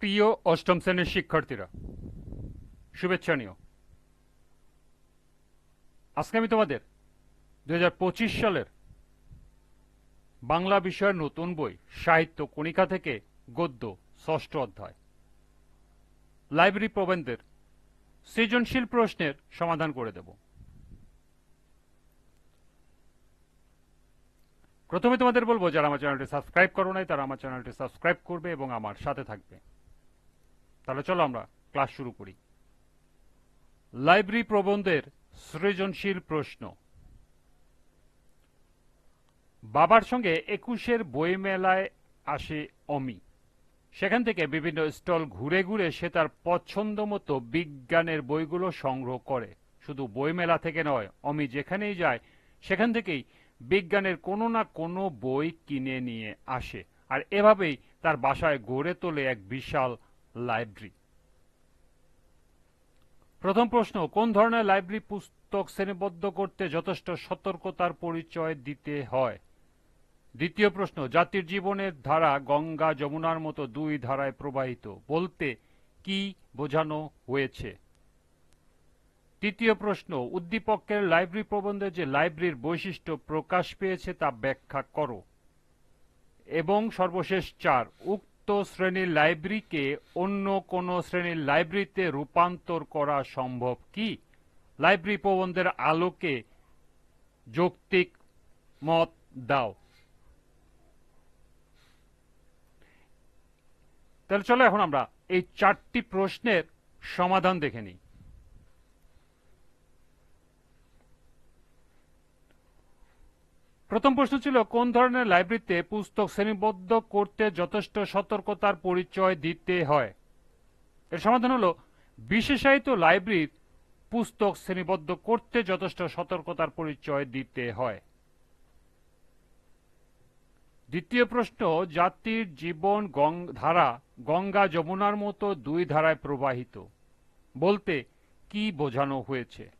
প্রিয় অষ্টম শ্রেণির শিক্ষার্থীরা, শুভেচ্ছা নিও। আজকে আমি তোমাদের দুই সালের বাংলা বিষয়ের নতুন বই, সাহিত্য কণিকা থেকে গদ্য, ষষ্ঠ অধ্যায়, লাইব্রেরি প্রবন্ধের সৃজনশীল প্রশ্নের সমাধান করে দেব। প্রথমে তোমাদের বলব, যারা আমার চ্যানেলটি সাবস্ক্রাইব করো নাই, তারা আমার চ্যানেলটি সাবস্ক্রাইব করবে এবং আমার সাথে থাকবে। তাহলে চলো আমরা ক্লাস শুরু করি। লাইব্রেরি প্রবন্ধের সৃজনশীল প্রশ্ন। বাবার সঙ্গে একুশের বই মেলায় আসে অমি। সেখান থেকে বিভিন্ন স্টল ঘুরে ঘুরে সে তার পছন্দ মতো বিজ্ঞানের বইগুলো সংগ্রহ করে। শুধু বই মেলা থেকে নয়, অমি যেখানেই যায়, সেখান থেকেই বিজ্ঞানের কোনো না কোনো বই কিনে নিয়ে আসে। আর এভাবেই তার বাসায় গড়ে তোলে এক বিশাল লাইব্রেরি। প্রথম প্রশ্ন, কোন ধরনের লাইব্রেরি পুস্তক শ্রেণীবদ্ধ করতে যথেষ্ট সতর্কতার পরিচয় দিতে হয়? দ্বিতীয় প্রশ্ন, জাতির জীবনের ধারা গঙ্গা যমুনার মতো দুই ধারায় প্রবাহিত বলতে কি বোঝানো হয়েছে? তৃতীয় প্রশ্ন, উদ্দীপকের লাইব্রেরি প্রবন্ধে যে লাইব্রেরির বৈশিষ্ট্য প্রকাশ পেয়েছে তা ব্যাখ্যা করো। এবং সর্বশেষ চার, উক্ত শ্রেণির লাইব্রেরিকে অন্য কোন শ্রেণির লাইব্রেরিতে রূপান্তর করা সম্ভব কি? লাইব্রেরি প্রবন্ধের আলোকে যৌক্তিক মত দাও। তাহলে চলো এখন আমরা এই চারটি প্রশ্নের সমাধান দেখে নিই। প্রথম প্রশ্ন ছিল, কোন ধরনের লাইব্রেরিতে পুস্তক শ্রেণীবদ্ধ করতে যথেষ্ট সতর্কতার পরিচয় দিতে হয়? এর সমাধান হলো, বিশেষায়িত লাইব্রেরির পুস্তক শ্রেণীবদ্ধ করতে যথেষ্ট সতর্কতার পরিচয় দিতে হয়। দ্বিতীয় প্রশ্ন, জাতির জীবন ধারা গঙ্গা যমুনার মতো দুই ধারায় প্রবাহিত। বলতে কি বোঝানো হয়েছে?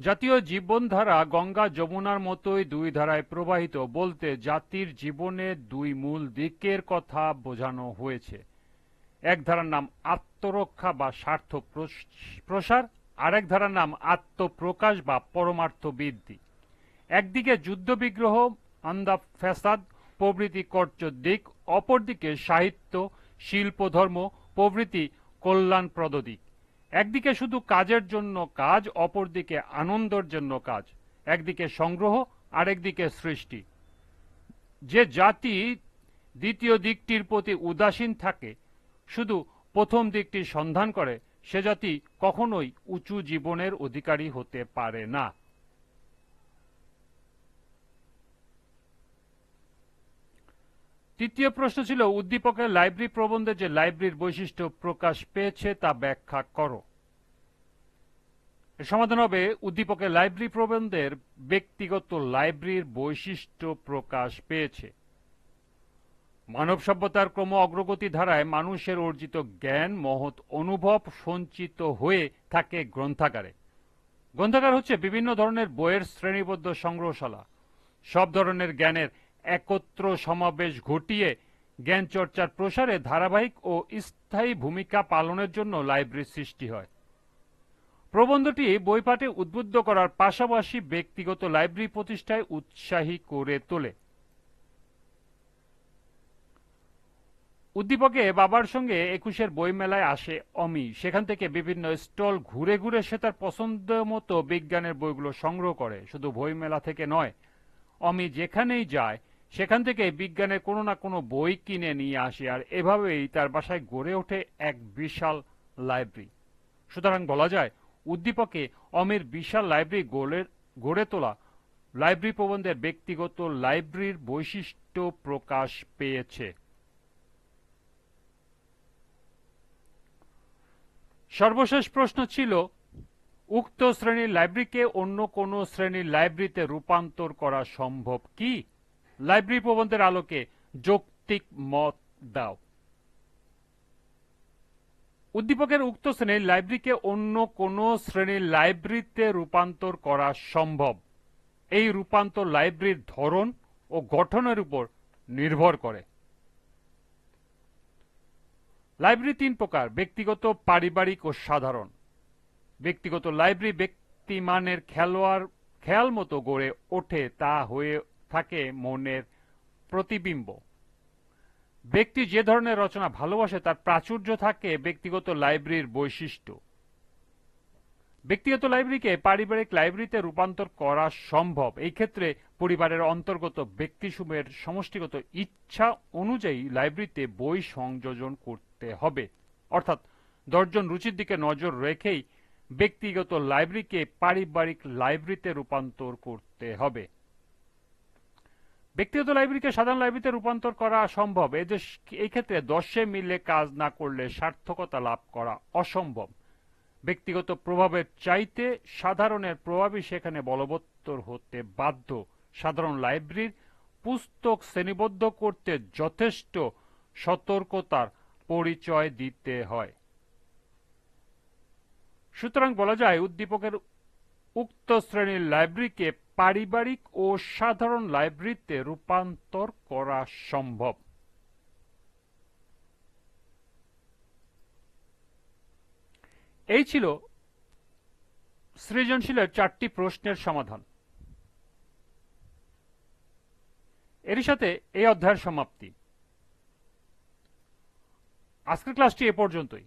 জাতীয় জীবনধারা গঙ্গা যমুনার মতোই দুই ধারায় প্রবাহিত বলতে জাতির জীবনের দুই মূল দিকের কথা বোঝানো হয়েছে। এক ধারার নাম আত্মরক্ষা বা স্বার্থ প্রসার, আরেক ধারার নাম আত্মপ্রকাশ বা পরমার্থ বৃদ্ধি। একদিকে যুদ্ধবিগ্রহ আন্দা ফ্যাসাদ, প্রভৃতি কর্য দিক, অপরদিকে সাহিত্য, শিল্পধর্ম, প্রভৃতি কল্যাণপ্রদ দিক। একদিকে শুধু কাজের জন্য কাজ, অপরদিকে আনন্দর জন্য কাজ। একদিকে সংগ্রহ, আরেকদিকে সৃষ্টি। যে জাতি দ্বিতীয় দিকটির প্রতি উদাসীন থাকে, শুধু প্রথম দিকটির সন্ধান করে, সে জাতি কখনোই উঁচু জীবনের অধিকারী হতে পারে না। তৃতীয় প্রশ্ন ছিল, উদ্দীপকের লাইব্রেরি প্রবন্ধে যে লাইব্রেরির বৈশিষ্ট্য প্রকাশ পেয়েছে তা ব্যাখ্যা করো। সমাধান হবে, উদ্দীপকের লাইব্রেরি প্রবন্ধের ব্যক্তিগত লাইব্রেরির বৈশিষ্ট্য প্রকাশ পেয়েছে। মানব সভ্যতার ক্রম অগ্রগতি ধারায় মানুষের অর্জিত জ্ঞান, মহৎ অনুভব সঞ্চিত হয়ে থাকে গ্রন্থাগারে। গ্রন্থাগার হচ্ছে বিভিন্ন ধরনের বইয়ের শ্রেণীবদ্ধ সংগ্রহশালা। সব ধরনের জ্ঞানের একত্র সমাবেশ ঘটিয়ে জ্ঞান চর্চার প্রসারে ধারাবাহিক ও স্থায়ী ভূমিকা পালনের জন্য লাইব্রেরি সৃষ্টি হয়। প্রবন্ধটি বইপাঠে উদ্বুদ্ধ করার পাশাপাশি ব্যক্তিগত লাইব্রেরি প্রতিষ্ঠায় উৎসাহী করে তোলে। উদ্দীপকে বাবার সঙ্গে একুশের বই মেলায় আসে অমি। সেখান থেকে বিভিন্ন স্টল ঘুরে ঘুরে সে তার পছন্দ মতো বিজ্ঞানের বইগুলো সংগ্রহ করে। শুধু বই মেলা থেকে নয়, অমি যেখানেই যায় সেখান থেকে বিজ্ঞানের কোনো না কোনো বই কিনে নিয়ে আসে আর এভাবেই তার বাসায় গড়ে ওঠে এক বিশাল লাইব্রেরি। সুতরাং বলা যায়, উদ্দীপকে অমির বিশাল লাইব্রেরি গড়ে তোলা লাইব্রেরি প্রবন্ধের ব্যক্তিগত লাইব্রেরির বৈশিষ্ট্য প্রকাশ পেয়েছে। সর্বশেষ প্রশ্ন ছিল, উক্ত শ্রেণির লাইব্রেরিকে অন্য কোন শ্রেণির লাইব্রেরিতে রূপান্তর করা সম্ভব কি? লাইব্রেরি প্রবন্ধের আলোকে যৌক্তিক মত দাও। উদ্দীপকের উক্ত শ্রেণির লাইব্রেরিকে অন্য কোন শ্রেণির লাইব্রেরিতে রূপান্তর করা সম্ভব। এই রূপান্তর লাইব্রেরির ধরন ও গঠনের উপর নির্ভর করে। লাইব্রেরি তিন প্রকার, ব্যক্তিগত, পারিবারিক ও সাধারণ। ব্যক্তিগত লাইব্রেরি ব্যক্তিমানের খেলোয়াড়, খেয়াল মতো গড়ে ওঠে তা হয়ে থাকে মনের প্রতিবিম্ব। ব্যক্তি যে ধরনের রচনা ভালোবাসে, তার প্রাচুর্য থাকে ব্যক্তিগত লাইব্রেরির বৈশিষ্ট্য। ব্যক্তিগত লাইব্রেরিকে পারিবারিক লাইব্রেরিতে রূপান্তর করা সম্ভব। এই ক্ষেত্রে পরিবারের অন্তর্গত ব্যক্তিসমূহের সমষ্টিগত ইচ্ছা অনুযায়ী লাইব্রেরিতে বই সংযোজন করতে হবে। অর্থাৎ দশজন রুচির দিকে নজর রেখেই ব্যক্তিগত লাইব্রেরিকে পারিবারিক লাইব্রেরিতে রূপান্তর করতে হবে। ব্যক্তিগত লাইব্রেরিকে সাধারণ লাইব্রেরিতে রূপান্তর করা সম্ভব। এদের এই ক্ষেত্রে দশে মিলে কাজ না করলে সার্থকতা লাভ করা অসম্ভব। ব্যক্তিগত প্রভাবের চাইতে সাধারণের প্রভাবই সেখানে বলবত্তর হতে বাধ্য। সাধারণ লাইব্রেরির পুস্তক শ্রেণীবদ্ধ করতে যথেষ্ট সতর্কতার পরিচয় দিতে হয়। সুতরাং বলা যায়, উদ্দীপকের উক্ত শ্রেণির লাইব্রেরিকে পারিবারিক ও সাধারণ লাইব্রেরিতে রূপান্তর করা সম্ভব। এই ছিল সৃজনশীলের চারটি প্রশ্নের সমাধান। এরই সাথে এই অধ্যায়ের সমাপ্তি। আজকের ক্লাসটি এ পর্যন্তই।